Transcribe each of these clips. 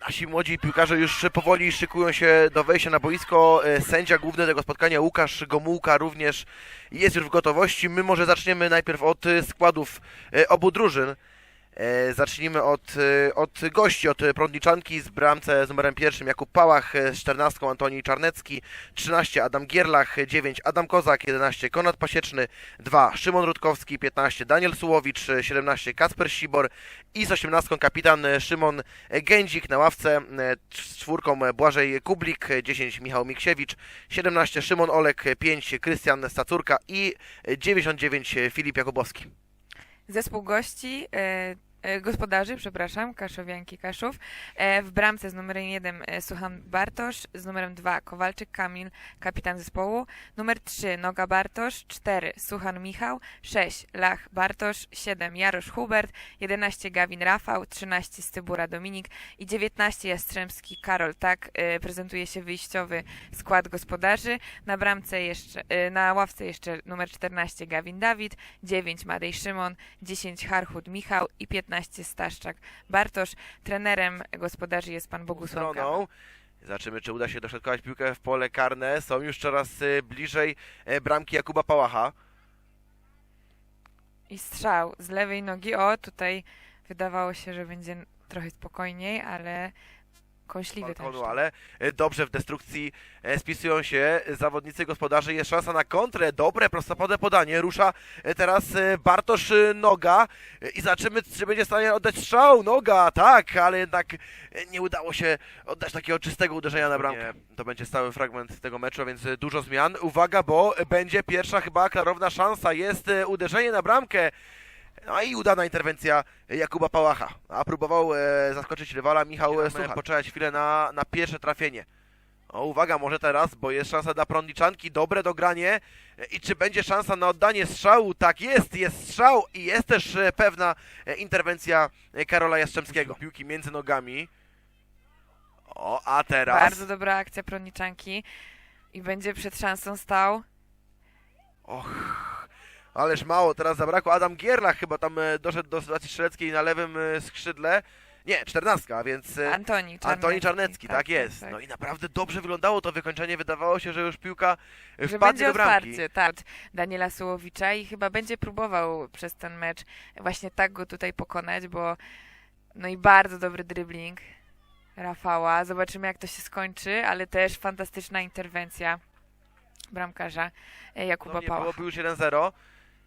Nasi młodzi piłkarze już powoli szykują się do wejścia na boisko. E, Sędzia główny tego spotkania, Łukasz Gomułka, również jest już w gotowości. My może zaczniemy najpierw od e, składów e, obu drużyn. E, Zacznijmy od, e, od gości, od Prądniczanki z bramce z numerem pierwszym Jakub Pałach, e, z 14 Antoni Czarnecki, 13 Adam Gierlach, 9 Adam Kozak, 11 Konrad Pasieczny, 2 Szymon Rutkowski, 15 Daniel Sułowicz, e, 17 Kasper Sibor i z 18 kapitan Szymon Gędzik na ławce, z czwórką Błażej Kublik, e, 10 Michał Miksiewicz, 17 Szymon Olek, 5 Krystian Stacurka i e, 99 Filip Jakubowski. Zespół gości, e, gospodarzy, przepraszam, Kaszowianki Kaszów. E, w bramce z numerem 1 e, Suchan Bartosz, z numerem 2 Kowalczyk Kamil, kapitan zespołu. Numer 3 Noga Bartosz, 4 Suchan Michał, 6 Lach Bartosz, 7 Jarosz Hubert, 11 Gawin Rafał, 13 Stybura Dominik i 19 Jastrzębski Karol. Tak e, prezentuje się wyjściowy skład gospodarzy. Na bramce jeszcze, e, na ławce jeszcze numer 14 Gawin Dawid, 9 Madej Szymon, 10 Harchut Michał i 15 Staszczak Bartosz. Trenerem gospodarzy jest pan Bogusław stroną. Zobaczymy, czy uda się dośrodkować piłkę w pole karne. Są już coraz e, bliżej e, bramki Jakuba Pałacha. I strzał z lewej nogi. O, tutaj wydawało się, że będzie trochę spokojniej, ale kąśliwy balkonu, ale e, dobrze w destrukcji e, spisują się zawodnicy gospodarzy. Jest szansa na kontrę. Dobre, prostopadłe podanie. Rusza e, teraz Bartosz Noga i zobaczymy, czy będzie w stanie oddać strzał. Noga, tak, ale jednak nie udało się oddać takiego czystego uderzenia na bramkę. To będzie stały fragment tego meczu, a więc dużo zmian. Uwaga, bo będzie pierwsza chyba klarowna szansa. Jest uderzenie na bramkę. No i udana interwencja Jakuba Pałacha. A próbował e, zaskoczyć rywala Michał Suchar. Poczekać chwilę na, na pierwsze trafienie. O, uwaga, może teraz, bo jest szansa dla Prądniczanki, dobre dogranie. I czy będzie szansa na oddanie strzału? Tak jest, jest strzał i jest też e, pewna e, interwencja e, Karola Jastrzębskiego. Piłki między nogami. O, a teraz... Bardzo dobra akcja Proniczanki i będzie przed szansą stał. Och, ależ mało, teraz zabrakło. Adam Gierlach chyba tam e, doszedł do sytuacji strzeleckiej na lewym e, skrzydle. Nie, czternastka, a więc e, Antoni Czarnecki. Antoni Czarnecki, tak, jest. No i naprawdę dobrze wyglądało to wykończenie. Wydawało się, że już piłka że wpadnie do bramki. otwarcie, tak, Daniela Sułowicza i chyba będzie próbował przez ten mecz właśnie tak go tutaj pokonać, bo no i bardzo dobry dribbling Rafała. Zobaczymy jak to się skończy, ale też fantastyczna interwencja bramkarza Jakuba Podobnie Pała. byłoby już 1-0.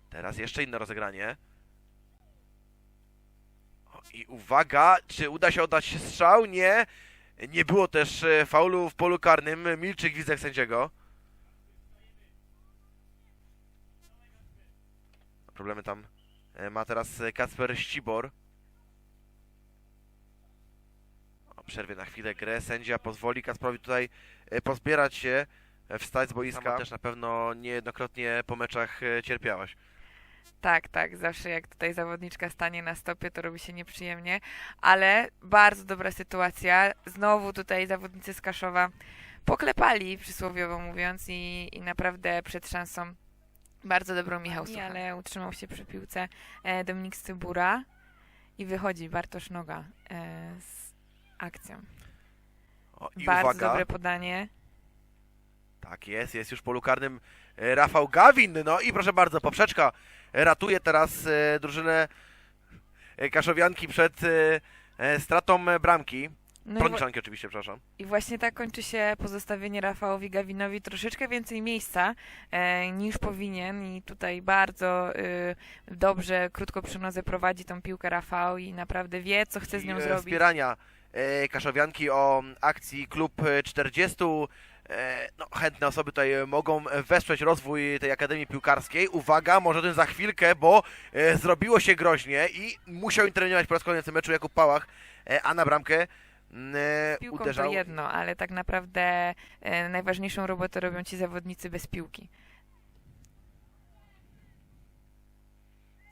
Teraz jeszcze inne rozegranie. O, I uwaga, czy uda się oddać strzał? Nie. Nie było też e, faulu w polu karnym. Milczy gwizdek sędziego. Problemy tam e, ma teraz e, Kacper Ścibor. Przerwie na chwilę grę. Sędzia pozwoli Kacprowi tutaj pozbierać się, wstać z boiska. Sama też na pewno niejednokrotnie po meczach cierpiałaś. Tak, tak, zawsze jak tutaj zawodniczka stanie na stopie, to robi się nieprzyjemnie, ale bardzo dobra sytuacja. Znowu tutaj zawodnicy z Kaszowa poklepali, przysłowiowo mówiąc, i, i naprawdę przed szansą bardzo dobrą Michał Sucha. Ale utrzymał się przy piłce e, Dominik Stybura i wychodzi Bartosz Noga e, z akcją. O, I bardzo uwaga. dobre podanie. Tak jest, jest już w polu karnym e, Rafał Gawin. No i proszę bardzo, poprzeczka ratuje teraz e, drużynę e, Kaszowianki przed e, stratą bramki. No i, oczywiście, przepraszam. I właśnie tak kończy się pozostawienie Rafałowi Gawinowi troszeczkę więcej miejsca e, niż powinien i tutaj bardzo e, dobrze, krótko przy nodze prowadzi tą piłkę Rafał i naprawdę wie, co chce z I, nią e, zrobić. Wspierania e, Kaszowianki o akcji Klub e, 40. E, No, chętne osoby tutaj mogą wesprzeć rozwój tej Akademii Piłkarskiej. Uwaga, może o tym za chwilkę, bo e, zrobiło się groźnie i musiał interweniować po raz kolejny w tym meczu Jakub Pałach, e, a na bramkę mm, Piłką uderzał. to jedno, ale tak naprawdę najważniejszą robotę robią ci zawodnicy bez piłki.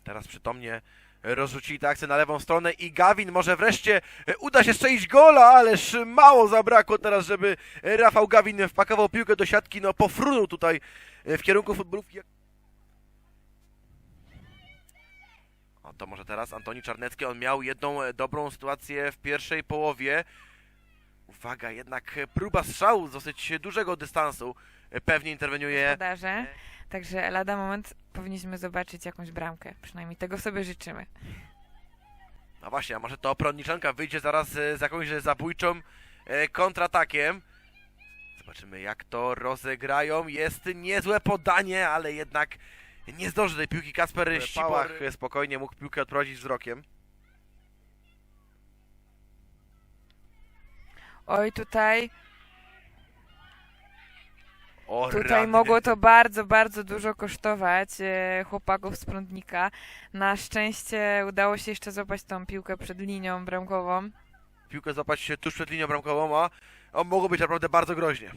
Teraz przytomnie rozrzucili tę akcję na lewą stronę i Gawin może wreszcie e, uda się strzelić gola, ależ mało zabrakło teraz, żeby e, Rafał Gawin wpakował piłkę do siatki, no pofrunął tutaj e, w kierunku futbolówki. O, to może teraz Antoni Czarnecki, on miał jedną dobrą sytuację w pierwszej połowie. Uwaga, jednak próba strzału z dosyć dużego dystansu. Pewnie interweniuje. gospodarze. Także lada moment powinniśmy zobaczyć jakąś bramkę. Przynajmniej tego sobie życzymy. No właśnie, a może to Proniczanka wyjdzie zaraz e, z jakąś zabójczą e, kontratakiem. Zobaczymy jak to rozegrają. Jest niezłe podanie, ale jednak nie zdąży tej piłki. Kasper Ścipałach spokojnie mógł piłkę odprowadzić wzrokiem. Oj, tutaj, O, tutaj mogło to bardzo, bardzo dużo kosztować e, chłopaków z Prądnika. Na szczęście udało się jeszcze złapać tą piłkę przed linią bramkową. Piłkę złapać się tuż przed linią bramkową, a o, mogło być naprawdę bardzo groźnie.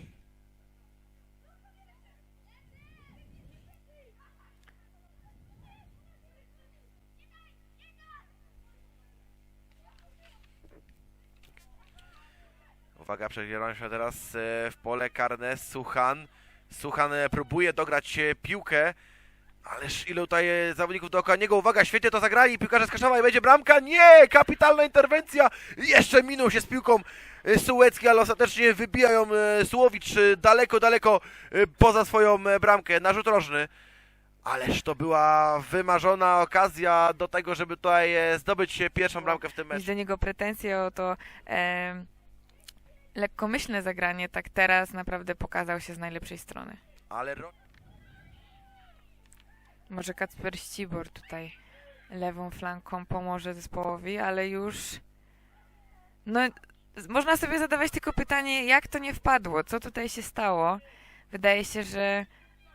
Uwaga, przedzielam się teraz e, w pole karne. Suchan. Suchan e, próbuje dograć e, piłkę. Ależ ilu tutaj zawodników dookoła niego. Uwaga, świetnie to zagrali. Piłkarze z Kaszowa i będzie bramka. Nie! Kapitalna interwencja. Jeszcze minął się z piłką Sułecki, ale ostatecznie wybijają Sułowicz e, daleko, daleko poza swoją bramkę. Narzut rożny. Ależ to była wymarzona okazja do tego, żeby tutaj zdobyć pierwszą bramkę w tym Mieć meczu. do niego pretensje o to lekkomyślne zagranie, tak teraz naprawdę pokazał się z najlepszej strony. Ale ro... Może Kacper Ścibor tutaj lewą flanką pomoże zespołowi, ale już. No, można sobie zadawać tylko pytanie, jak to nie wpadło, co tutaj się stało. Wydaje się, że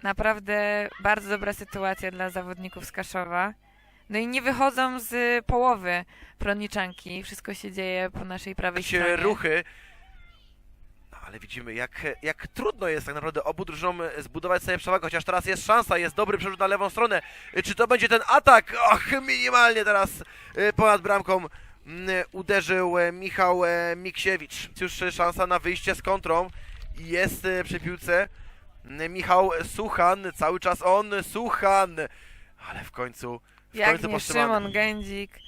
naprawdę bardzo dobra sytuacja dla zawodników z Kaszowa. No i nie wychodzą z połowy proniczanki. Wszystko się dzieje po naszej prawej stronie. ruchy. Ale widzimy, jak, jak trudno jest tak naprawdę obu drużynom zbudować sobie przewagę, chociaż teraz jest szansa, jest dobry przerzut na lewą stronę. Czy to będzie ten atak? Och, minimalnie teraz e, ponad bramką mm, uderzył e, Michał e, Miksiewicz. Już szansa na wyjście z kontrą. Jest e, przy piłce mm, Michał Suchan, cały czas on, Suchan. Ale w końcu, w Jak końcu nie powstrzymany. Szymon Gędzik,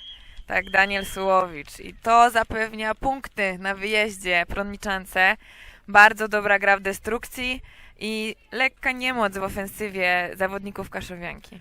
tak Daniel Sułowicz. I to zapewnia punkty na wyjeździe Proniczance. Bardzo dobra gra w destrukcji i lekka niemoc w ofensywie zawodników Kaszowianki.